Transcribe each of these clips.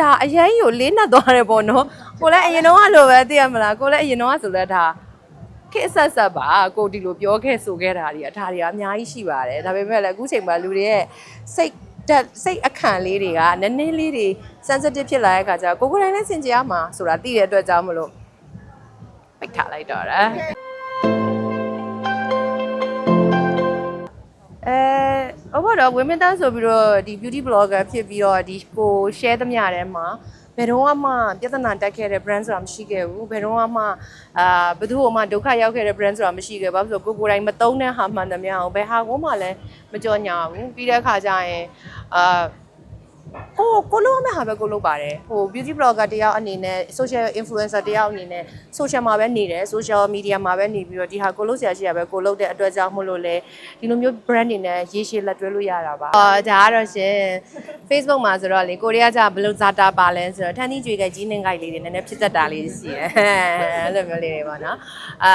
ဒါအရင်ကိုလေးနက်သွားတယ်ပေါ့နော်ကိုလည်းအရင်တော့ကလိုပဲသိရမလားကိုလည်းအရင်တော့ကဆိုလဲဒါခေတ်ဆက်ဆက်ပါကိုဒီလိုပြောခဲ့ဆိုခဲ့တာတွေအထာတွေကအများကြီးရှိပါတယ်ဒါပေမဲ့လည်းအခုချိန်မှာလူတွေရဲ့စိတ်တက်စိတ်အခန့်လေးတွေကနည်းနည်းလေးတွေ sensitive ဖြစ်လာတဲ့အခါကျတော့ကိုကိုယ်တိုင်လည်းစင်ကြရမှာဆိုတာသိတဲ့အတွက်ကြောင့်မလို့ပိတ်ထားလိုက်တော့တယ် အဲဟုတ်ပါတော့ဝင်းမင်းတန်းဆိုပြီးတော့ဒီ beauty blogger ဖြစ်ပြီးတော့ဒီကို share သမျှထဲမှာဘယ်တော့မှပြဿနာတက်ခဲ့တဲ့ brand ဆိုတာမရှိခဲ့ဘူးဘယ်တော့မှအာဘယ်သူမှဒုက္ခရောက်ခဲ့တဲ့ brand ဆိုတာမရှိခဲ့ဘူးဘာလို့လဲဆိုတော့ကိုကိုယ်တိုင်မသုံးတဲ့ဟာမှန်သမျှအောင်ဘယ်ဟာကိုမှလည်းမကြော်ညာဘူးပြီးတဲ့အခါကျရင်အာ ကိုကိုလုံးမဲ့ဟာပဲကိုလုံးပါတယ်ဟို beauty blogger တယောက်အနေနဲ့ social influencer တယောက်အနေနဲ့ social မှာပဲနေတယ် social media မှာပဲနေပြီးတော့ဒီဟာကိုလုံးဆရာရှိရပဲကိုလုံးတဲ့အတွက်ကြောင့်မို့လို့လေဒီလိုမျိုး brand တွေနဲ့ရေးရှည်လက်တွဲလို့ရတာပါအာဒါကတော့ရှင် Facebook မှာဆိုတော့လေကိုရီးယားကဘယ်လိုဇာတာပါလဲဆိုတော့ထန်းကြီးကြွေကကြီးနှင်းကြိုက်လေးတွေနည်းနည်းဖြစ်တတ်တာလေးရှိတယ်အဲ့လိုမျိုးလေးတွေပေါ့နော်အာ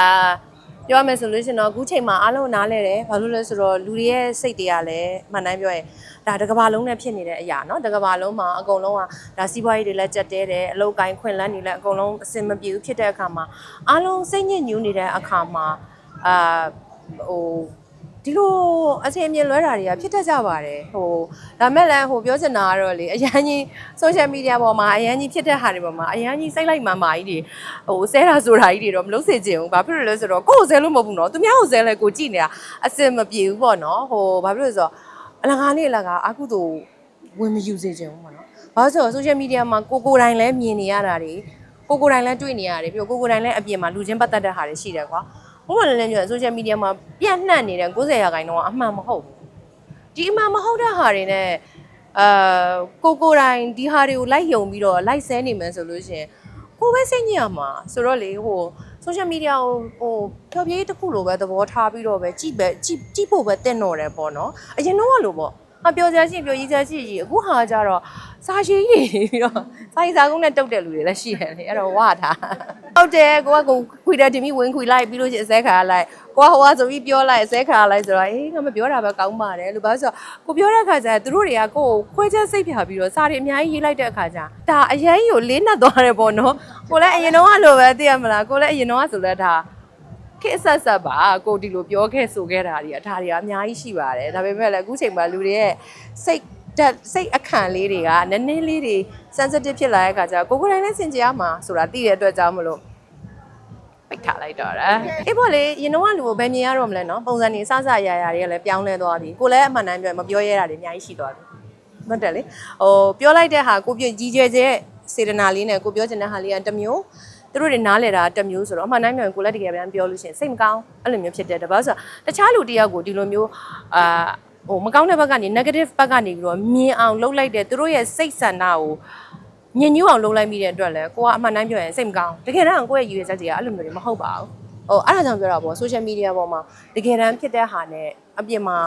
ပြောရမယ်ဆိုလို့ရှိရင်တော့အခုချိန်မှာအားလုံးနားလဲတယ်ဘာလို့လဲဆိုတော့လူတွေရဲ့စိတ်တွေကလည်းမှန်တိုင်းပြောရင်ဒါတစ်ကမ္ဘာလုံးနဲ့ဖြစ်နေတဲ့အရာเนาะတစ်ကမ္ဘာလုံးမှာအကုန်လုံးကဒါစီးပွားရေးတွေလည်းကြက်တဲတယ်အလုပ်ကိုင်းခွင့်လန်းတွေလည်းအကုန်လုံးအဆင်မပြေဘူးဖြစ်တဲ့အခါမှာအားလုံးစိတ်ညစ်ညူးနေတဲ့အခါမှာအာဟို ဒီလိုအချိန်မြင်လွဲတာတွေကဖြစ်တတ်ကြပါတယ်ဟိုဒါမဲ့လည်းဟိုပြောချင်တာကတော့လေအရန်ကြီး social media ပေါ်မှာအရန်ကြီးဖြစ်တဲ့ဟာတွေပေါ်မှာအရန်ကြီးစိတ်လိုက်မှန်မာကြီးတွေဟိုဆဲတာဆိုတာကြီးတွေတော့မလုပ်စေချင်ဘူးဘာဖြစ်လို့လဲဆိုတော့ကိုယ်ကိုဆဲလို့မဟုတ်ဘူးเนาะသူများကိုဆဲလဲကိုကြည့်နေတာအစင်မပြေဘူးပေါ့เนาะဟိုဘာဖြစ်လို့လဲဆိုတော့အလကားနေအလကားအကုသို့ဝင်မယူစေချင်ဘူးပေါ့เนาะဘာလို့ဆိုတော့ social media မှာကိုကိုယ်တိုင်လည်းမြင်နေရတာတွေကိုကိုယ်တိုင်လည်းတွေ့နေရတယ်ပြီးတော့ကိုကိုယ်တိုင်လည်းအပြင်မှာလူချင်းပတ်သက်တဲ့ဟာတွေရှိတယ်ကွာ ဘုံကလည်းလည်းပြော social media မှာပြန့်နှံ့နေတဲ့90ရာခိုင်နှုန်းကအမှန်မဟုတ်ဘူးဒီအမှန်မဟုတ်တဲ့ဟာတွေနဲ့အာကိုကိုယ်တိုင်ဒီဟာတွေကိုလိုက်ယုံပြီးတော့လိုက်ဆဲနေမယ်ဆိုလို့ရှိရင်ကိုယ်ပဲစိတ်ညစ်ရမှာဆိုတော့လေဟို social media ကိုဟိုဖြော်ပြေးတစ်ခုလိုပဲသဘောထားပြီးတော့ပဲကြည့်ပဲကြည့်ကြည့်ဖို့ပဲတင့်တော့တယ်ပေါ့နော်အရင်တော့ကလိုပေါ့ ဟာပြောစရာရှိရင်ပြောရေးစရာရှိရင်အခုဟာကြတော့စာရှိကြီးတွေပြီးတော့စာရေးစာကုန်းနဲ့တုတ်တဲ့လူတွေလည်းရှိတယ်လေအဲ့တော့ဝါတာဟုတ်တယ်ကိုကကိုခွေတယ်တင်ပြီးဝင်ခွေလိုက်ပြီးလို့ရှိရင်အစဲခါလိုက်ကိုကဟိုကဆိုပြီးပြောလိုက်အစဲခါလိုက်ဆိုတော့အေးငါမပြောတာပဲကောင်းပါတယ်လို့ဘာလို့ဆိုတော့ကိုပြောတဲ့အခါကျသူတို့တွေကကိုကိုခွဲချက်စိတ်ဖြာပြီးတော့စာတွေအများကြီးရေးလိုက်တဲ့အခါကျဒါအရင်ကိုလေးနက်သွားတယ်ပေါ့နော်ကိုလည်းအရင်တော့ကလိုပဲသိရမလားကိုလည်းအရင်တော့ကဆိုလဲဒါ ခေတ်ဆက်ဆက်ပါကိုဒီလိုပြောခဲ့ဆိုခဲ့တာတွေအထာတွေကအများကြီးရှိပါတယ်ဒါပေမဲ့လည်းအခုချိန်မှာလူတွေရဲ့စိတ်တက်စိတ်အခန့်လေးတွေကနည်းနည်းလေးတွေ sensitive ဖြစ်လာတဲ့အခါကျတော့ကိုကိုယ်တိုင်လည်းစင်ကြရမှာဆိုတာသိတဲ့အတွက်ကြောင့်မလို့ပိတ်ထားလိုက်တော့တယ်အေးပေါ့လေရင်တော့ကလူကိုဘယ်မြင်ရတော့မလဲနော်ပုံစံနေစစရရတွေကလည်းပြောင်းလဲသွားပြီကိုလည်းအမှန်တမ်းပြောရင်မပြောရဲတာတွေအများကြီးရှိသွားပြီဟုတ်တယ်လေဟိုပြောလိုက်တဲ့ဟာကိုပြကြီးကျယ်ကျယ်စေတနာလေးနဲ့ကိုပြောချင်တဲ့ဟာလေးကတစ်မျိုး သူတို့တွေနားလဲတာတစ်မျိုးဆိုတော့အမှန်တမ်းပြောရင်ကိုလည်းတကယ်ပြန်ပြောလို့ရှိရင်စိတ်မကောင်းအဲ့လိုမျိုးဖြစ်တယ်တပတ်ဆိုတခြားလူတယောက်ကိုဒီလိုမျိုးအာဟိုမကောင်းတဲ့ဘက်ကနေ negative ဘက်ကနေပြီးတော့မြင်အောင်လုပ်လိုက်တဲ့သူတို့ရဲ့စိတ်ဆန္ဒကိုညင်ညူးအောင်လုပ်လိုက်မိတဲ့အတွက်လည်းကိုကအမှန်တမ်းပြောရင်စိတ်မကောင်းတကယ်တော့ကိုယ့်ရဲ့ရည်ရွယ်ချက်တွေကအဲ့လိုမျိုးတွေမဟုတ်ပါဘူးဟိုအဲ့ဒါကြောင့်ပြောတာပေါ့ social media ပေါ်မှာတကယ်တမ်းဖြစ်တဲ့ဟာနဲ့အပြင်မှာ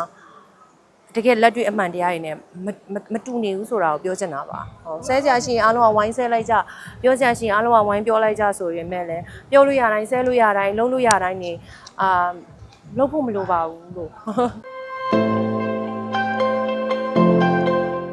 တကယ်လက်တွေ့အမှန်တရားတွေနဲ့မမမတူနေဘူးဆိုတာကိုပြောချင်တာပါဟောဆဲကြရှင်အားလုံးကဝိုင်းဆဲလိုက်ကြပြောကြရှင်အားလုံးကဝိုင်းပြောလိုက်ကြဆိုရင်မဲ့လည်းပြောလို့ရတိုင်းဆဲလို့ရတိုင်းလုံးလို့ရတိုင်းနေအာလုံးဖို့မလိုပါဘူးလို့